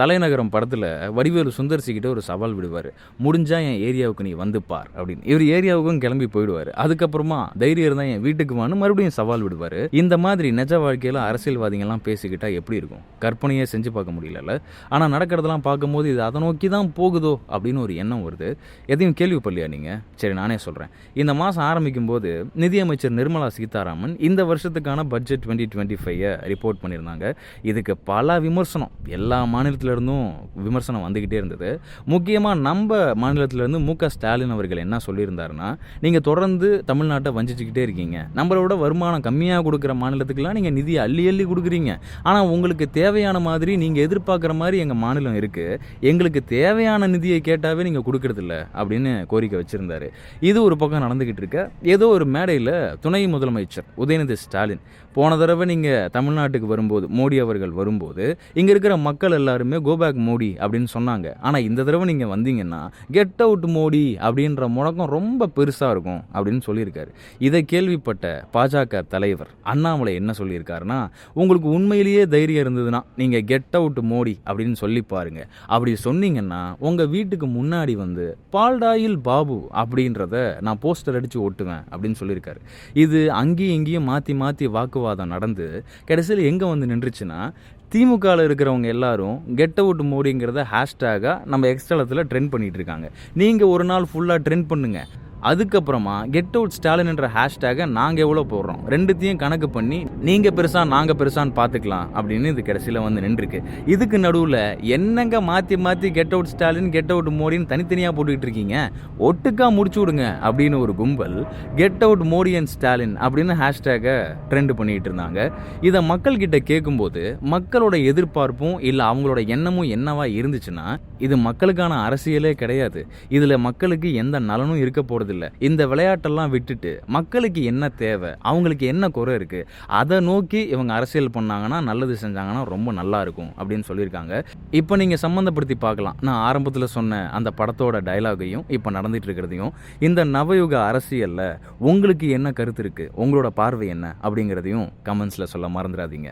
தலைநகரம் படத்தில் வடிவேலு சுந்தர்சிக்கிட்ட ஒரு சவால் விடுவார். முடிஞ்சால் என் ஏரியாவுக்கு நீ வந்து பார் அப்படின்னு. இவர் ஏரியாவுக்கும் கிளம்பி போயிடுவார். அதுக்கப்புறமா தைரியம் இருந்தால் என் வீட்டுக்கு வான்னு மறுபடியும் சவால் விடுவார். இந்த மாதிரி நிஜ வாழ்க்கையில் அரசியல்வாதிகள்லாம் பேசிக்கிட்டா எப்படி இருக்கும்? கற்பனையே செஞ்சு பார்க்க முடியல ஆனால் நடக்கிறதெல்லாம் பார்க்கும்போது இது அதை நோக்கி தான் போகுதோ அப்படின்னு ஒரு எண்ணம் வருது. எதையும் கேள்விப்படலையா நீங்கள் சரி நானே சொல்கிறேன் இந்த மாதம் ஆரம்பிக்கும் போது நிதியமைச்சர் நிர்மலா சீதாராமன் இந்த வருஷத்துக்கான பட்ஜெட் டுவெண்ட்டி டுவெண்ட்டி ஃபைவை ரிப்போர்ட் பண்ணியிருந்தாங்க. இதுக்கு பல விமர்சனம். எல்லா மாநிலத்தில் இருந்தும் விமர்சனம் வந்துக்கிட்டே இருந்தது. முக்கியமாக நம்ம மாநிலத்திலேருந்து மு க ஸ்டாலின் அவர்கள் என்ன சொல்லியிருந்தாருன்னா நீங்கள் தொடர்ந்து தமிழ்நாட்டை வஞ்சிச்சுக்கிட்டே இருக்கீங்க. நம்மளோட வருமானம் கம்மியாக கொடுக்குற மாநிலத்துக்கெல்லாம் நீங்கள் நிதி அள்ளி அள்ளி கொடுக்குறீங்க. ஆனால் உங்களுக்கு தேவையான மாதிரி நீங்கள் எதிர்பார்க்குற மாதிரி எங்கள் மாநிலம் இருக்குது எங்களுக்கு தேவையான நிதியை கேட்டாவே நீங்கள் கொடுக்கறதில்ல அப்படின்னு கோரிக்கை வச்சுருந்தாரு. இது ஒரு பக்கம் நடந்துக்கிட்டு இருக்க. ஏதோ ஒரு மேடையில் துணை முதலமைச்சர் உதயநிதி ஸ்டாலின் போன தடவை நீங்கள் தமிழ்நாட்டுக்கு வரும்போது மோடி அவர்கள் வரும்போது இங்கே இருக்கிற மக்கள் எல்லாருமே கோபேக் மோடி அப்படின்னு சொன்னாங்க. ஆனால் இந்த தடவை நீங்கள் வந்தீங்கன்னா கெட் அவுட் மோடி அப்படின்ற முழக்கம் ரொம்ப பெருசாக இருக்கும் அப்படின்னு சொல்லியிருக்காரு. இதை கேள்விப்பட்ட பாஜக தலைவர் அண்ணாமலை என்ன சொல்லியிருக்காருன்னா உங்களுக்கு உண்மையிலேயே தைரியம் இருந்ததுன்னா நீங்கள் கெட் அவுட் மோடி அப்படின்னு சொல்லி பாருங்க. அப்படி சொன்னீங்கன்னா உங்கள் வீட்டுக்கு முன்னாடி வந்து பால்டாயில் பாபு அப்படின்றத நான் போஸ்டர் அடித்து ஒட்டுவேன் அப்படின்னு சொல்லியிருக்காரு. இது அங்கேயும் இங்கேயும் மாற்றி மாற்றி வாக்குவாதம் நடந்து கடைசியில் எங்கே வந்து நின்றுச்சுன்னா திமுகவில் இருக்கிறவங்க எல்லாரும் கெட் அவுட் மோடிங்கிறத ஹேஷ்டேகாக நம்ம எக்ஸ்ட்ராலத்தில் ட்ரெண்ட் பண்ணிட்டு இருக்காங்க. நீங்கள் ஒரு நாள் ஃபுல்லாக ட்ரெண்ட் பண்ணுங்கள் அதுக்கப்புறமா கெட் அவுட் ஸ்டாலின் என்ற ஹேஷ்டேகை நாங்கள் எவ்வளோ போடுறோம்? ரெண்டுத்தையும் கணக்கு பண்ணி நீங்கள் பெருசா நாங்கள் பெருசான்னு பார்த்துக்கலாம் அப்படின்னு இது கடைசியில் வந்து நின்றுருக்கு. இதுக்கு நடுவில் என்னங்க மாற்றி மாற்றி get out Stalin get out மோடின்னு தனித்தனியாக போட்டுக்கிட்டு இருக்கீங்க? ஒட்டுக்கா முடிச்சு விடுங்க அப்படின்னு ஒரு கும்பல் get out Modi and Stalin அப்படின்னு ஹேஷ்டேகை ட்ரெண்ட் பண்ணிட்டு இருந்தாங்க. இதை மக்கள்கிட்ட கேட்கும்போது மக்களோட எதிர்பார்ப்பும் இல்லை அவங்களோட எண்ணமும் என்னவா இருந்துச்சுன்னா இது மக்களுக்கான அரசியலே கிடையாது. இதில் மக்களுக்கு எந்த நலனும் இருக்க போகிறது போகிறதில்ல இந்த விளையாட்டெல்லாம் விட்டுட்டு மக்களுக்கு என்ன தேவை? அவங்களுக்கு என்ன குறை இருக்குது அதை நோக்கி இவங்க அரசியல் பண்ணாங்கன்னா நல்லது செஞ்சாங்கன்னா ரொம்ப நல்லா இருக்கும் அப்படின்னு சொல்லியிருக்காங்க. இப்போ நீங்கள் சம்மந்தப்படுத்தி பார்க்கலாம். நான் ஆரம்பத்தில் சொன்ன அந்த படத்தோட டயலாகையும் இப்போ நடந்துட்டு இருக்கிறதையும் இந்த நவயுக அரசியலில் உங்களுக்கு என்ன கருத்து இருக்குது உங்களோட பார்வை என்ன? அப்படிங்கிறதையும் கமெண்ட்ஸில் சொல்ல மறந்துடாதீங்க.